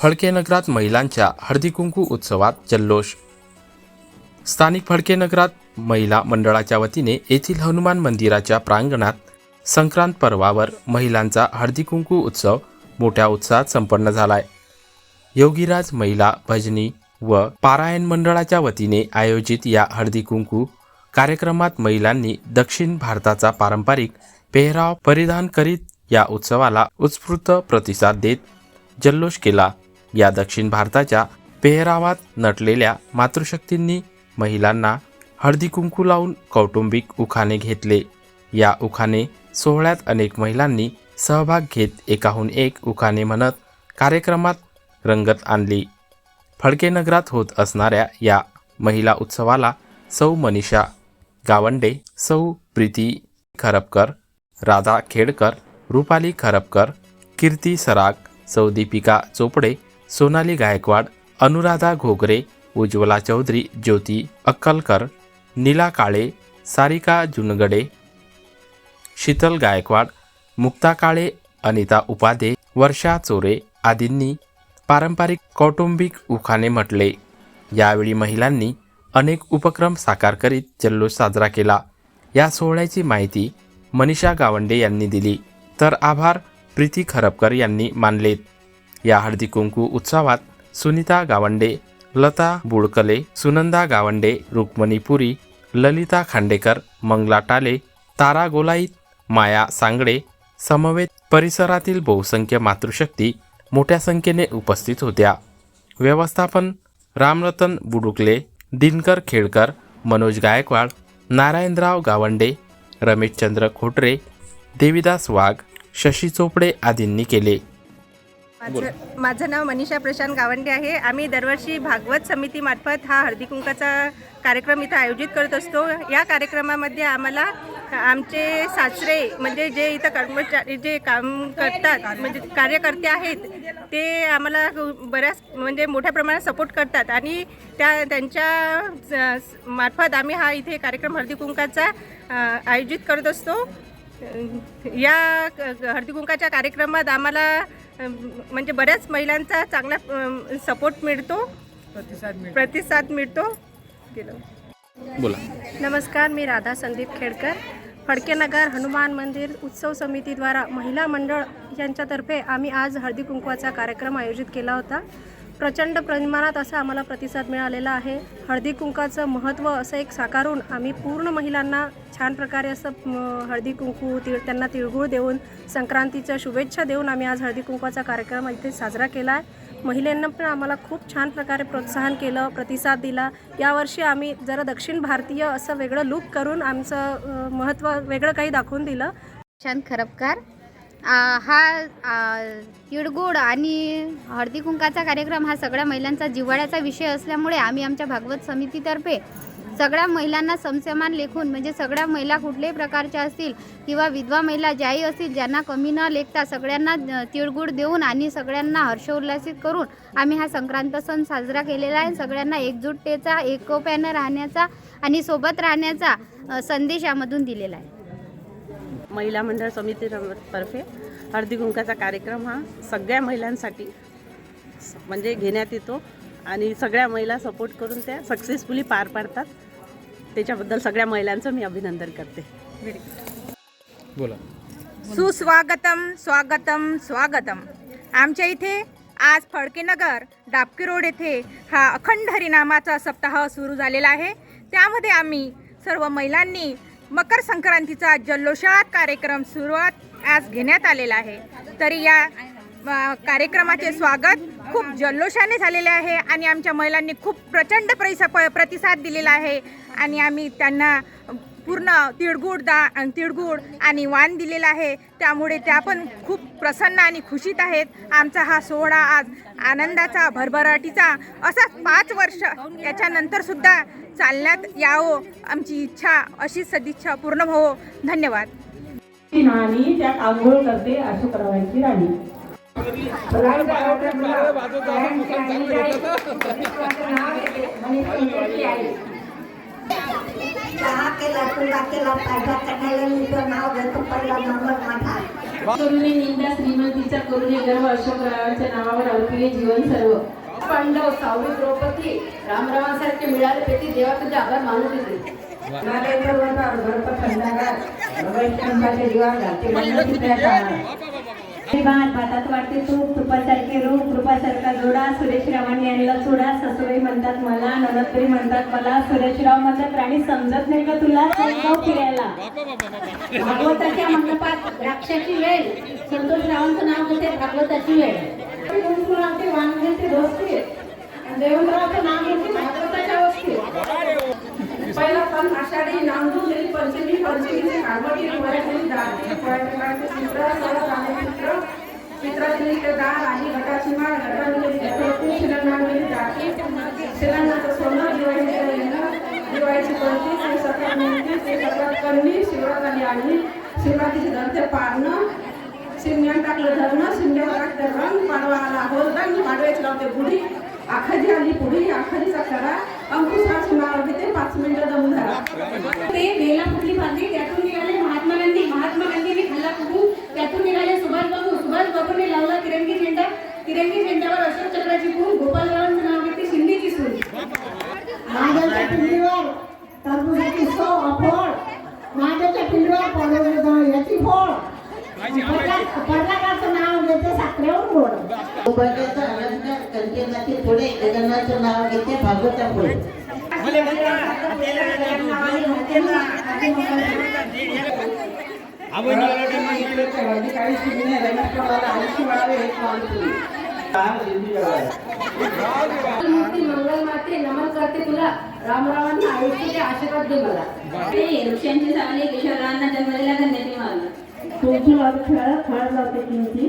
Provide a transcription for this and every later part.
फडकेनगरात महिलांच्या हळदीकुंकू उत्सवात जल्लोष. स्थानिक फडकेनगरात महिला मंडळाच्या वतीने येथील हनुमान मंदिराच्या प्रांगणात संक्रांत पर्वावर महिलांचा हळदीकुंकू उत्सव मोठ्या उत्साहात संपन्न झालाय. योगीराज महिला भजनी व पारायण मंडळाच्या वतीने आयोजित या हळदीकुंकू कार्यक्रमात महिलांनी दक्षिण भारताचा पारंपरिक पेहराव परिधान करीत या उत्सवाला उत्स्फूर्त प्रतिसाद देत जल्लोष केला. या दक्षिण भारताच्या पेहरावात नटलेल्या मातृशक्तींनी महिलांना हळदी कुंकू लावून कौटुंबिक उखाणे घेतले. या उखाणे सोहळ्यात अनेक महिलांनी सहभाग घेत एकाहून एक उखाणे म्हणत कार्यक्रमात रंगत आणली. फडकेनगरात होत असणाऱ्या या महिला उत्सवाला सौ मनीषा गावंडे सौ प्रीती खरपकर राधा खेडकर रुपाली खरपकर कीर्ती सराग सौ दीपिका चोपडे सोनाली गायकवाड अनुराधा घोगरे उज्ज्वला चौधरी ज्योती अक्कलकर नीला काळे सारिका जुनगडे शीतल गायकवाड मुक्ता काळे अनिता उपाधे वर्षा चोरे आदींनी पारंपरिक कौटुंबिक उखाणे म्हटले. यावेळी महिलांनी अनेक उपक्रम साकार करीत जल्लोष साजरा केला. या सोहळ्याची माहिती मनीषा गावंडे यांनी दिली. तर आभार प्रीती खरपकर यांनी मानलेत. या हळदी कुंकू उत्सवात सुनीता गावंडे लता बुडकले सुनंदा गावंडे रुक्मणी पुरी ललिता खांडेकर मंगला टाले तारा गोलाईत माया सांगडे समवेत परिसरातील बहुसंख्य मातृशक्ती मोठ्या संख्येने उपस्थित होत्या. व्यवस्थापन रामरतन बुडुकले दिनकर खेडकर मनोज गायकवाड नारायणराव गावंडे रमेशचंद्र खोटरे देविदास वाघ शशी चोपडे आदींनी केले. माझं माझं नाव मनीषा प्रशांत गावंडे आहे. आम्ही दरवर्षी भागवत समितीमार्फत हा हळदी कुंकाचा कार्यक्रम इथं आयोजित करत असतो. या कार्यक्रमामध्ये आम्हाला आमचे सासरे म्हणजे जे इथं कर्मचारी जे काम करतात म्हणजे कार्यकर्ते आहेत ते आम्हाला बऱ्याच म्हणजे मोठ्या प्रमाणात सपोर्ट करतात. आणि त्या त्यांच्या स- मार्फत आम्ही हा इथे कार्यक्रम हळदी कुंकाचा आयोजित करत असतो. या हळदी कुंकाच्या कार्यक्रमात आम्हाला म्हणजे बऱ्याच महिलांचा चांगला सपोर्ट मिळतो. प्रतिसाद मिळतो. बोला. नमस्कार मी राधा संदीप खेडकर. फडकेनगर हनुमान मंदिर उत्सव समितीद्वारा महिला मंडळ यांच्यातर्फे आम्ही आज हळदी कुंकवाचा कार्यक्रम आयोजित केला होता. प्रचंड प्रमाणात असा आम्हाला प्रतिसाद मिळालेला आहे. हळदी कुंकाचं महत्त्व असं एक साकारून आम्ही पूर्ण महिलांना छान प्रकारे असं हळदी कुंकू तिळ त्यांना तिळगुळ देऊन संक्रांतीच्या शुभेच्छा देऊन आम्ही आज हळदी कुंकवाचा कार्यक्रम इथे साजरा केला आहे महिलांना पण आम्हाला खूप छान प्रकारे प्रोत्साहन केलं प्रतिसाद दिला. यावर्षी आम्ही जरा दक्षिण भारतीय असं वेगळं लुक करून आमचं महत्त्व वेगळं काही दाखवून दिलं. छान खरपकार. हा तिळगुळ आणि हळदी कुंकाचा कार्यक्रम हा सगळ्या महिलांचा जिव्हाळ्याचा विषय असल्यामुळे आम्ही आमच्या भागवत समितीतर्फे सगळ्या महिलांना समसमान लेखून म्हणजे सगळ्या महिला कुठल्याही प्रकारच्या असतील किंवा विधवा महिला ज्याही असतील ज्यांना कमी न लेखता सगळ्यांना तिळगुळ देऊन आणि सगळ्यांना हर्षोल्लासित करून आम्ही हा संक्रांत सण साजरा केलेला आहे. सगळ्यांना एकजुटतेचा एकोप्यानं राहण्याचा आणि सोबत राहण्याचा संदेश यामधून दिलेला आहे. महिला मंडळ समितीतर्फे हळदी कुंकाचा कार्यक्रम हा सगळ्या महिलांसाठी स- म्हणजे घेण्यात येतो आणि सगळ्या महिला सपोर्ट करून त्या सक्सेसफुली पार पाडतात. त्याच्याबद्दल सगळ्या महिलांचं मी अभिनंदन करते. बोला. सुस्वागतम स्वागतम स्वागतम. आमच्या इथे आज फडकेनगर डाबकी रोड येथे हा अखंड हरिनामाचा सप्ताह सुरू झालेला आहे. त्यामध्ये आम्ही सर्व महिलांनी मकर संक्रांतीचा जल्लोषात कार्यक्रम सुरुवात आज घेण्यात आलेला आहे. तरी या कार्यक्रमाचे स्वागत खूप जल्लोषाने झालेले आहे आणि आमच्या महिलांनी खूप प्रचंड पैसा प प्रतिसाद दिलेला आहे आणि आम्ही त्यांना पूर्ण तिळगुळ दा तिळगुळ आणि वाण दिलेला आहे. त्यामुळे त्या पण खूप प्रसन्न आणि खुशीत आहेत. आमचा हा सोहळा आज आनंदाचा भरभराटीचा असाच पाच वर्ष याच्यानंतरसुद्धा चालण्यात यावं आमची इच्छा अशीच सदिच्छा पूर्ण हो धन्यवाद. नानी त्यात आंघोळ करते असं करावायची राणी. चहा केला तुला केला ताजा करण्याला मी नाव घेतो पहिला नंबर माझा. करुणे निंदा श्रीमंतीचा करुणे गर्व अशोकरावांच्या नावावर अवतीले जीवन सर्व. पांडव सावली द्रौपदी रामरावांसारखे मिळाले पैकी देवा तुझे आभार मानू भातात वाटते तूप रूप कृपासारखा जोडा सुरेश रावांनी चुडा सासूबाई म्हणतात मला म्हणतात मला सुरेशराव म्हणतात राणी समजत नाही का तुला? फिरायला. भागवताच्या मंडपात द्राक्षाची वेळ संतोष रावांचं नाव घेते भागवताची वेळ कुंकुमाचे दोस्ती. नाव भागवताच्या वस्ती. पहिला पण आषाढी नांदूर गेली पंचमी पंचमीचे काळवटी वराठी दाटी वराठी चित्र सरळ आणि चित्र. चित्रातील दार आणि घटाची माळ सोनं लेणं दिवाळीची सकाळ ते सकाळ कन्नी शिवरात्री आणि पारणं शिमग्यान टाकलं धरणं शिमग्यावर टाकलं रंग पाडवा आला. होलरंग पाडव्याची लावते गुढी. आखाजी आली पुढी आखाजीचा खरा अंकुश हा सुनावर घेते पाच मिनिटं दम धरा. ते वेला सौभाग्याचा अलंकार कंचनाची पुढे जगन्नाथचं नाव घेते भागवता पुढे मंगल माते नमन करते तुला. रामरावांना आयुष्य ते आशीर्वाद दे मला. ते वृक्षांची सावली किशोरांना जन्मलेला धन्याची मागणी तुमची वाद खेळ खेळ जाते किंची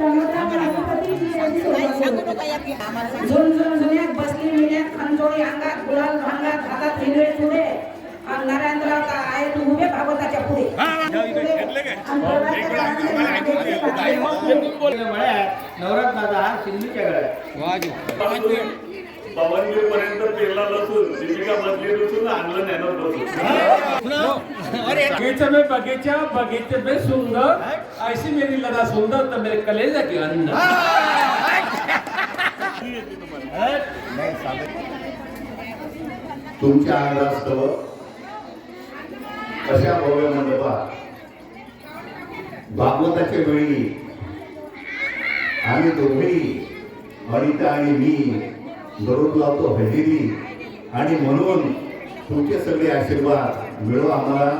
हे स्मर संची झुन झुन झुन्यात बसली मिळ्यात खंजोळी अंगात गुलाल भांगात हातात हिरवे तुडे नरेंद्र आहे तू उभे भागवताच्या पुढे नवरत्नाचा हा सिंधूच्या गळ्यात पवनगीर पर्यंत पेरला लसून दीपिका मधली लसून आणलं बगीचे में बगीचा बगीचे में सुंदर. ऐसी मेरी लगा सुंदर तो मेरे कलेजा की अंदर तुमच्या आनंदास्तव अशा भव्य मंडपात भागवताच्या वेळी आम्ही दोघेही अनिता आणि मी दररोज लावतो हजेरी आणि म्हणून तुमचे सगळे आशीर्वाद मिळो आम्हाला.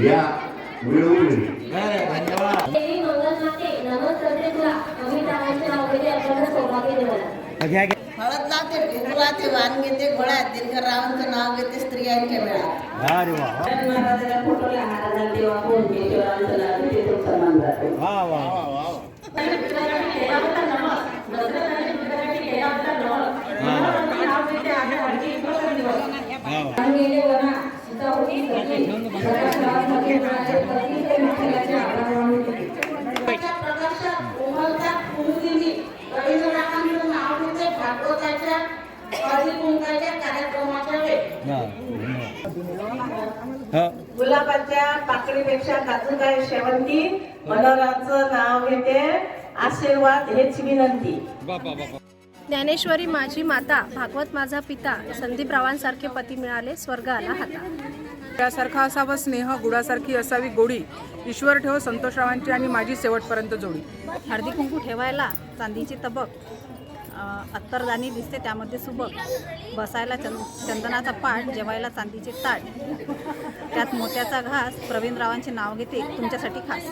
या वेळोवेळी. नाव घेते हळद लावते लावते दिनकर नाव स्त्रियांच्या वेळात फोटोला घेते गुलाबाच्या पाकळीपेक्षा आहे शेवंती मनोराचं नाव घेते. आशीर्वाद हेच विनंती. ज्ञानेश्वरी माझी माता भागवत माझा पिता संदीपरावांसारखे पती मिळाले स्वर्ग आला हाता. त्यासारखा असावा स्नेह गुडासारखी असावी गोडी ईश्वर ठेव संतोषरावांची आणि माझी शेवटपर्यंत जोडी. हळदी कुंकू ठेवायला चांदीची तबक अत्तरदानी दिसते त्यामध्ये सुबक. बसायला चंद चंदनाचा पाट जेवायला चांदीचे ताट. त्यात मोत्याचा घास. प्रवीणरावांचे नाव घेते तुमच्यासाठी खास.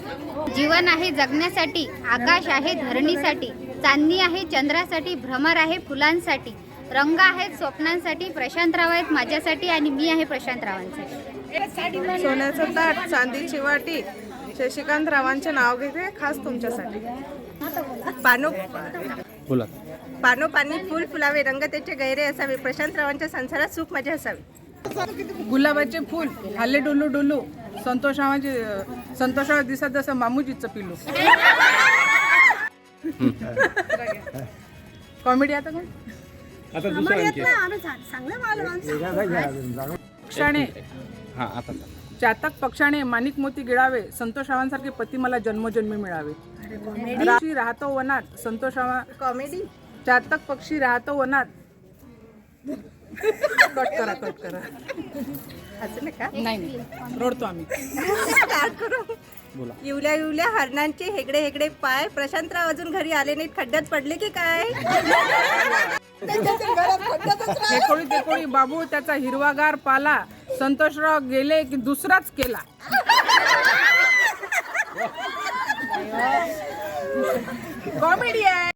जीवन आहे जगण्यासाठी आकाश आहे धरणीसाठी चांदणी आहे चंद्रासाठी भ्रमर आहे फुलांसाठी रंग आहेत स्वप्नांसाठी प्रशांतराव आहेत माझ्यासाठी आणि मी आहे प्रशांतरावांसाठी. सोन्याचं ताट चांदीची वाटी. शशिकांत रावांचे नाव घेते खास तुमच्यासाठी. पानो. बोला. पानो पाणी फुल फुलावे रंग त्याचे गैरे असावे प्रशांतरावांच्या संसारात सुख मजा असावी. गुलाबाचे फुल हाले डुलू डुलू संतोषावाचे संतोषावा दिसत जसं मामूजीचं पिलू कॉमेडी आता कोण? आता दुसरं पक्षाने. चातक पक्षाने माणिक मोती गिळावे संतोषावांसारखे पती मला जन्मोजन्मी मिळावे. राहतो वनात संतोषावा कॉमेडी चातक पक्षी राहतो वनात. कट करा कट करा. नका नाही नाही रोडतो आम्ही. करू? हरणांचे हेगडे हेगडे पाय. प्रशांतराव अजून घरी आले नाहीत. खड्ड्यात पडले की काय? हेकोळी तेकोळी बाबू त्याचा हिरवागार पाला. संतोषराव गेले की दुसराच केला. कॉमेडी आहे.